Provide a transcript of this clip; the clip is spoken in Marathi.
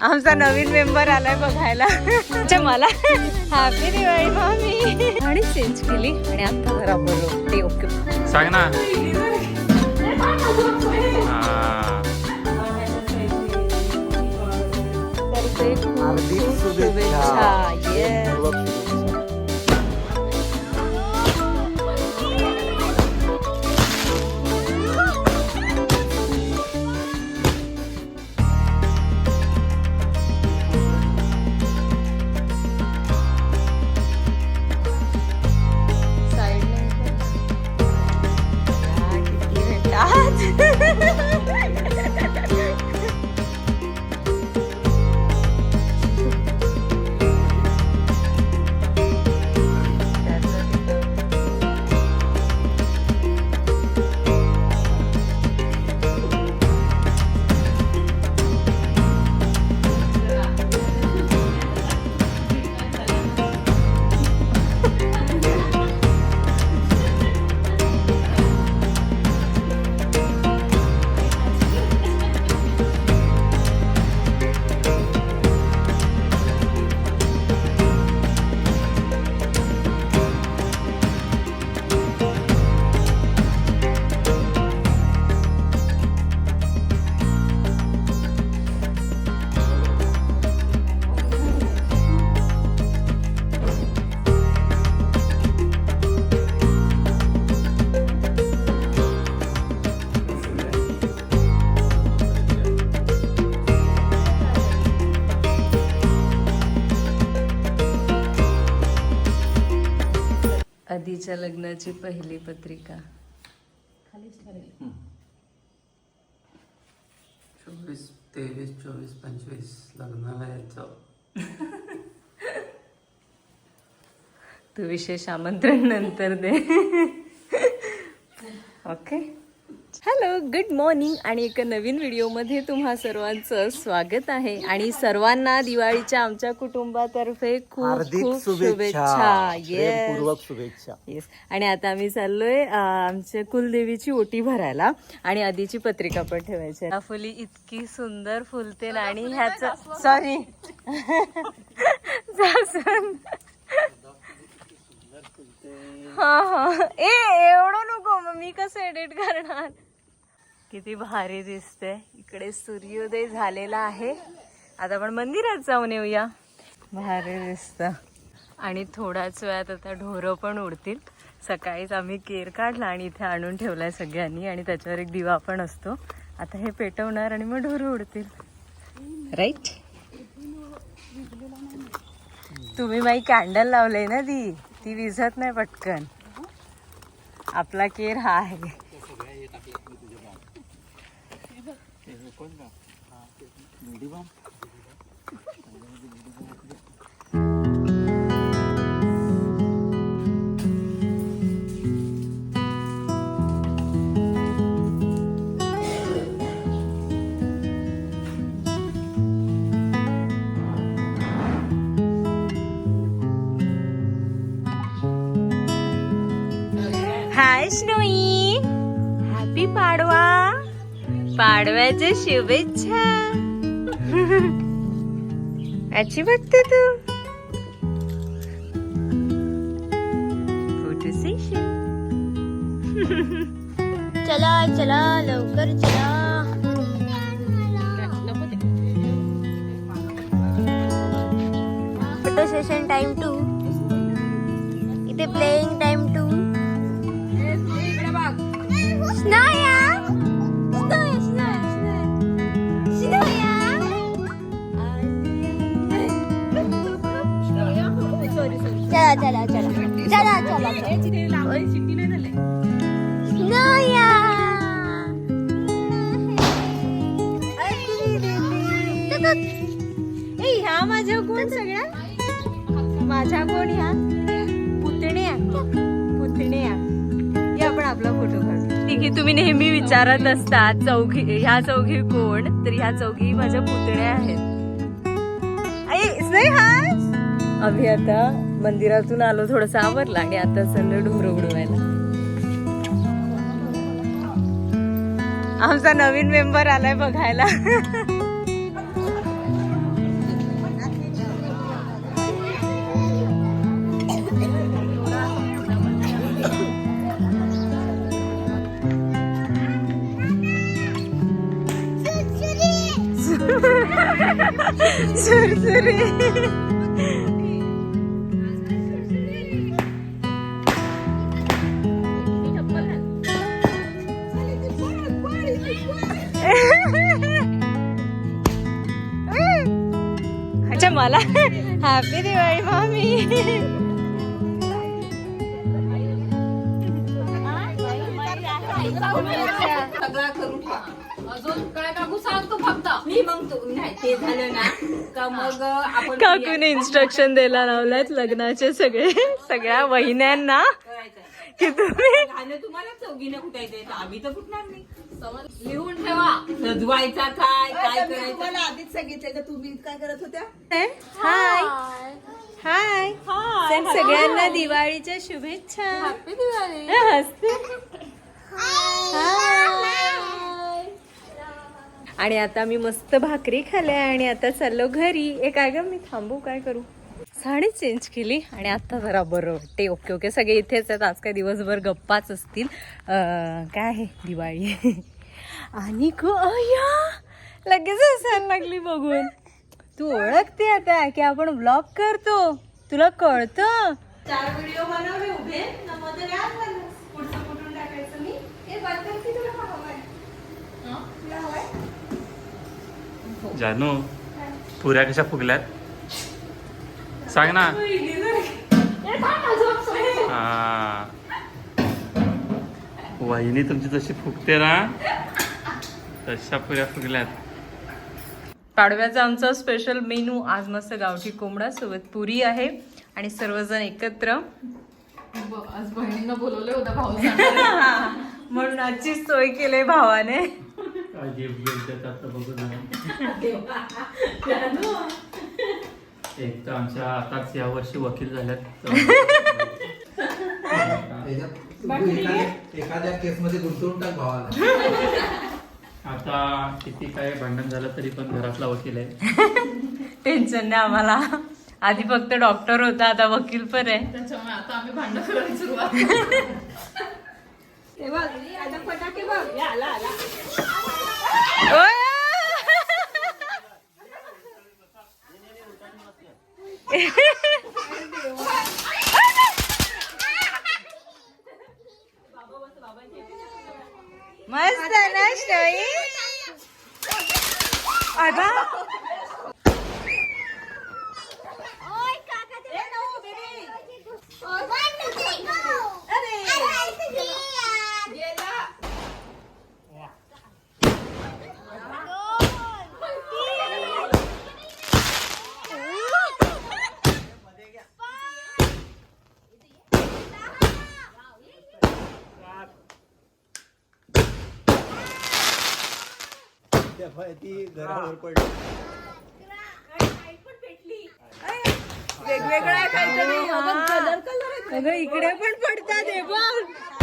आमचा नवीन मेंबर आलाय बघायला. अच्छा मला. हॅपी दिवाळी मामी आणि चेंज केली आणि आता जरा बोलू ते ओके सांग ना. हार्दिक. शुभेच्छा येस आधीच्या लग्नाची पहिली पत्रिका. चोवीस तेवीस चोवीस पंचवीस लग्नाला यायचं तू विशेष आमंत्रण नंतर दे. ओके गुड मॉर्निंग आणि एका नवीन व्हिडिओमध्ये तुम्हा सर्वांचं स्वागत आहे. आणि सर्वांना दिवाळीच्या आमच्या कुटुंबातर्फे खूप खूप शुभेच्छा. शुभेच्छा. येस शुभेच्छा. येस आणि आता आम्ही चाललोय आमच्या कुलदेवीची ओटी भरायला आणि आधीची पत्रिका पण ठेवायची आहे. फुली इतकी सुंदर फुलते ना आणि ह्याच सॉरी हा हा ए एवढं नको मग मी कसं एडिट करणार किती भारी दिसते इकडे सूर्योदय झालेला आहे. आता आपण मंदिरात जाऊन येऊया. भारी दिसत. आणि थोड्याच वेळात आता ढोरं पण उडतील. सकाळीच आम्ही केर काढला आणि इथे आणून ठेवलाय सगळ्यांनी आणि त्याच्यावर एक दिवा पण असतो. आता हे पेटवणार आणि मग ढोरं उडतील. राईट तुम्ही माई कॅन्डल लावले ना ती. ती विझत नाही पटकन. आपला केर हा आहे. Hi Snowy. हॅपी पाडवा. पाडव्याच्या शुभेच्छा. याची बघते तू. फोटो चला चला लवकर चला. फोटो सेशन टाइम टू इथे प्लेइंग टाइम टू स्नाया चला चला चला. चला चला ह्या माझ्या कोण सगळ्या? माझ्या कोण ह्या? पुतण्या पुतण्या हे आपण आपला फोटो काढू. ठीक आहे तुम्ही नेहमी विचारत असतात चौघी ह्या चौघी कोण? तर ह्या चौघी माझ्या पुतण्या आहेत. आता मंदिरातून आलो थोडंसं आवरला आणि आता चाललो ढोर उडवायला. आमचा नवीन मेंबर आलाय बघायला. सुरसुरी. मला हॅपी दिवाळी मामी सगळा करून ठेवा. अजून काय काकू सांगतो फक्त. मी मग तू नाही ते झालं ना का मग आपण काकूने इन्स्ट्रक्शन द्यायला लावल्यात लग्नाचे सगळे सगळ्या वहिन्यांना. की तुम्ही तुम्हाला कुठायचं आहे, तर आम्ही तर कुठणार नाही. लिहून ठेवा. सजवायचा काय? काय करायचं? आधीच सांगितलं का तुम्ही काय करत होत्या? हाय हाय सगळ्यांना दिवाळीच्या शुभेच्छा. हसते. हाय. आणि आता मी मस्त भाकरी खाल्ल्या आणि आता चाललो घरी. ए काय ग? मी थांबू काय करू? साडी चेंज केली आणि आता जरा बरं वाटते ओके ओके सगळे इथेच आहेत. आज काय दिवसभर गप्पाच असतील. अं, काय आहे दिवाळी? आणि अय्या लगेच हसायला लागली बघून. तू ओळखते आता की आपण ब्लॉग करतो. तुला कळतं? चार व्हिडिओ बनवले उभे. ना मध्ये याद झालं पुढचं कुठून टाकायचं मी? हे बद्दल की तुला हवंय? तुला हवंय? जानू पुऱ्या कशा फुगल्यात? सांग ना. हा. वहिनी तुमची जशी फुगते ना? तशा पुऱ्या फुगल्यात. पाडव्याचा आमचा स्पेशल मेनू आज मस्त गावठी कोंबडा सोबत पुरी आहे आणि सर्वजण एकत्र. आज बहिणींना बोलवले होता भाऊ म्हणून आजची सोय केली भावाने. एक तर आमच्या आताच या वर्षी वकील झाल्यात. एखाद्या केस मध्ये गुंतवून टाक भावाला. आता किती काय भांडण झालं तरी पण घरातला वकील आहे. टेन्शन नाही आम्हाला. आधी फक्त डॉक्टर होता आता वकील पण आहे. त्याच्यामुळे आता आम्ही भांडण करायला सुरुवात हे बघ आता फटाके बघ. या, आला आला. ओय! मस्त ना श्रोई अगं ती घरावर पडली. वेगवेगळं आहे काहीतरी अगं इकडे पण पडतात हे बघ.